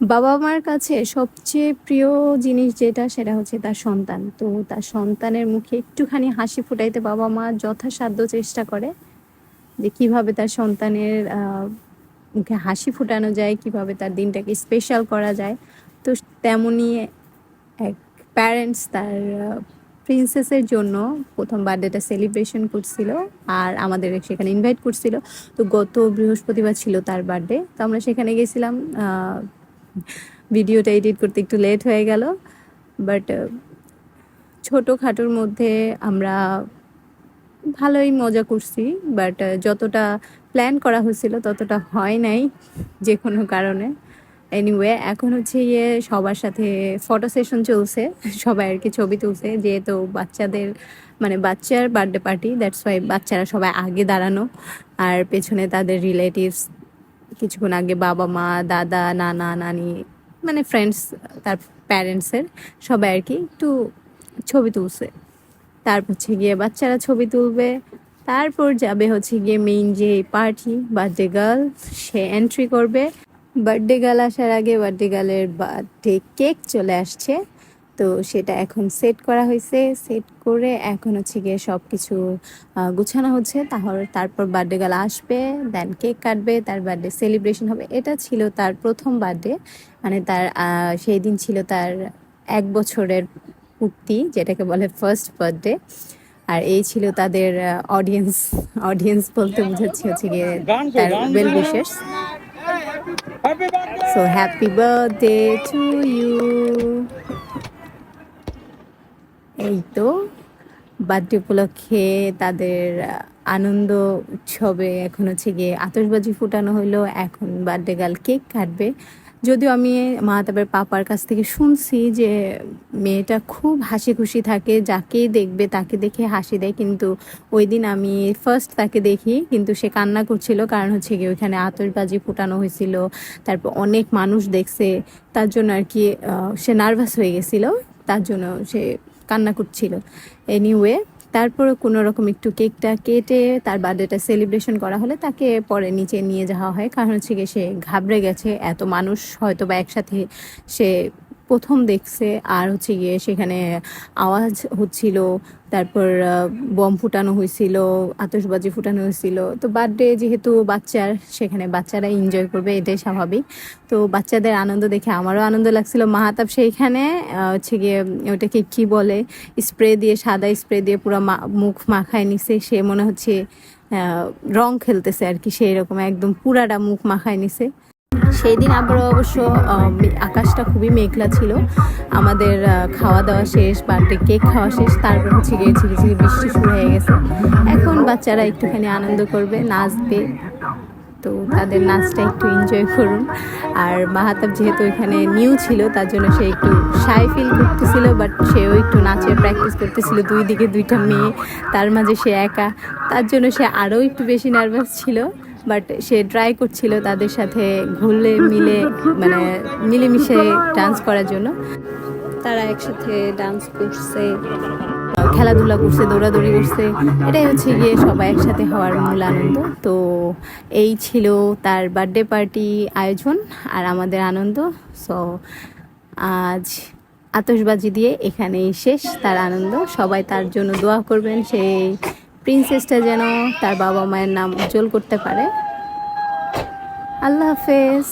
বাবা মার কাছে সবচেয়ে প্রিয় জিনিস যেটা, সেটা হচ্ছে তার সন্তান। তো তার সন্তানের মুখে একটুখানি হাসি ফুটাইতে বাবা মা যথাসাধ্য চেষ্টা করে যে কীভাবে তার সন্তানের মুখে হাসি ফুটানো যায়, কীভাবে তার দিনটাকে স্পেশাল করা যায়। তো তেমনই এক প্যারেন্টস তার প্রিন্সেসের জন্য প্রথম বার্থডেটা সেলিব্রেশন করছিল আর আমাদের সেখানে ইনভাইট করছিল। তো গত বৃহস্পতিবার ছিল তার বার্থডে তো আমরা সেখানে গেছিলাম ভিডিওটা এডিট করতে একটু লেট হয়ে গেল বাট ছোটোখাটোর মধ্যে আমরা ভালোই মজা করছি বাট যতটা প্ল্যান করা হয়েছিল ততটা হয় নাই যে কোনো কারণে। এনিওয়ে এখন হচ্ছে ইয়ে সবার সাথে ফটো সেশন চলছে, সবাই আর কি ছবি তুলছে, যেহেতু বাচ্চাদের মানে বাচ্চার বার্থডে পার্টি দ্যাটস ওয়াই বাচ্চারা সবাই আগে দাঁড়ানো, আর পেছনে তাদের রিলেটিভস কিছুক্ষণ আগে বাবা, মা, দাদা, নানা, নানি মানে ফ্রেন্ডস তার প্যারেন্টসের সবাই আর কি একটু ছবি তুলছে। তারপর হচ্ছে গিয়ে বাচ্চারা ছবি তুলবে। তারপর যাবে হচ্ছে গিয়ে মেইন যে পার্টি বার্থডে গার্ল সে এন্ট্রি করবে। বার্থডে গার্ল আসার আগে বার্থডে গার্লের বার্থডে কেক চলে আসছে। তো সেটা এখন সেট করা হয়েছে। সেট করে এখন হচ্ছে গিয়ে সব কিছু গুছানো হচ্ছে। তাহলে তারপর বার্থডে গার্ল আসবে দেন কেক কাটবে তার বার্থডে সেলিব্রেশন হবে। এটা ছিল তার প্রথম বার্থডে মানে তার সেই দিন ছিল তার এক বছরের পূর্তি যেটাকে বলে ফার্স্ট বার্থডে আর এই ছিল তাদের অডিয়েন্স অডিয়েন্স বলতে বোঝাচ্ছে হচ্ছে গিয়ে তার well wishers so happy birthday to you এই তো বার্থডে উপলক্ষে তাদের আনন্দ উৎসবে এখন হচ্ছে গিয়ে আতশবাজি ফুটানো হইল। এখন বার্থডে গার্ল কেক কাটবে। যদিও আমি মাহাতাবের পাপার কাছ থেকে শুনছি যে মেয়েটা খুব হাসি খুশি থাকে, যাকেই দেখবে তাকে দেখে হাসি দেয়। কিন্তু ওই দিন আমি ফার্স্ট তাকে দেখি, কিন্তু সে কান্না করছিল। কারণ হচ্ছে গিয়ে ওইখানে আতশবাজি ফুটানো হয়েছিল। তারপর অনেক মানুষ দেখছে। তার জন্য আর কি সে নার্ভাস হয়ে গেছিল। তার জন্য সে কান্না করছিল। এনিওয়ে তারপরে কোনো রকম একটু কেকটা কেটে তার বার্থডেটা সেলিব্রেশন করা হলে তাকে পরে নিচে নিয়ে যাওয়া হয়। কারণ হচ্ছে সে ঘাবড়ে গেছে, এত মানুষ হয়তো বা একসাথে সে প্রথম দেখছে, আর হচ্ছে গিয়ে সেখানে আওয়াজ হচ্ছিল, তারপর বম ফুটানো হয়েছিল, আতশবাজি ফুটানো হয়েছিল। তো বার্থডে যেহেতু বাচ্চার, সেখানে বাচ্চারা এনজয় করবে, এটাই স্বাভাবিক। তো বাচ্চাদের আনন্দ দেখে আমারও আনন্দ লাগছিল। মাহাতাব সেইখানে হচ্ছে গিয়ে ওটাকে কি বলে স্প্রে দিয়ে, সাদা স্প্রে দিয়ে পুরো মুখ মাখায় নিছে। সে মনে হচ্ছে রং খেলতেছে আর কি, সেই রকম একদম পুরাটা মুখ মাখায় নিছে। সেই দিন আবার অবশ্য আকাশটা খুবই মেঘলা ছিল। আমাদের খাওয়া দাওয়া শেষ, বার্থডে কেক খাওয়া শেষ, তারপর হচ্ছে গিয়ে ঝিরি ঝিরি বৃষ্টি শুরু হয়ে গেছে। এখন বাচ্চারা একটুখানি আনন্দ করবে, নাচবে। তো তাদের নাচটা একটু এনজয় করুন। আর মাহাতাব যেহেতু এখানে নিউ ছিল, তার জন্য সে একটু সাই ফিল করতেছিল বাট সেও একটু নাচের প্র্যাকটিস করতেছিল, দুই দিকে দুইটা মেয়ে, তার মাঝে সে একা। তার জন্য সে আরও একটু বেশি নার্ভাস ছিল। বাট সে ট্রাই করছিল তাদের সাথে ঘুরলে, মিলে মানে মিলেমিশে ডান্স করার জন্য। তারা একসাথে ডান্স করছে, খেলাধুলা করছে, দৌড়াদৌড়ি করছে। এটাই হচ্ছে গিয়ে সবাই একসাথে হওয়ার মূল আনন্দ। তো এই ছিল তার বার্থডে পার্টি আয়োজন আর আমাদের আনন্দ। সো আজ আতশবাজি দিয়ে এখানেই শেষ তার আনন্দ। সবাই তার জন্য দোয়া করবেন। সেই প্রিন্সেসটা যেন তার বাবা মায়ের নাম উজ্জ্বল করতে পারে। আল্লাহ হাফেজ।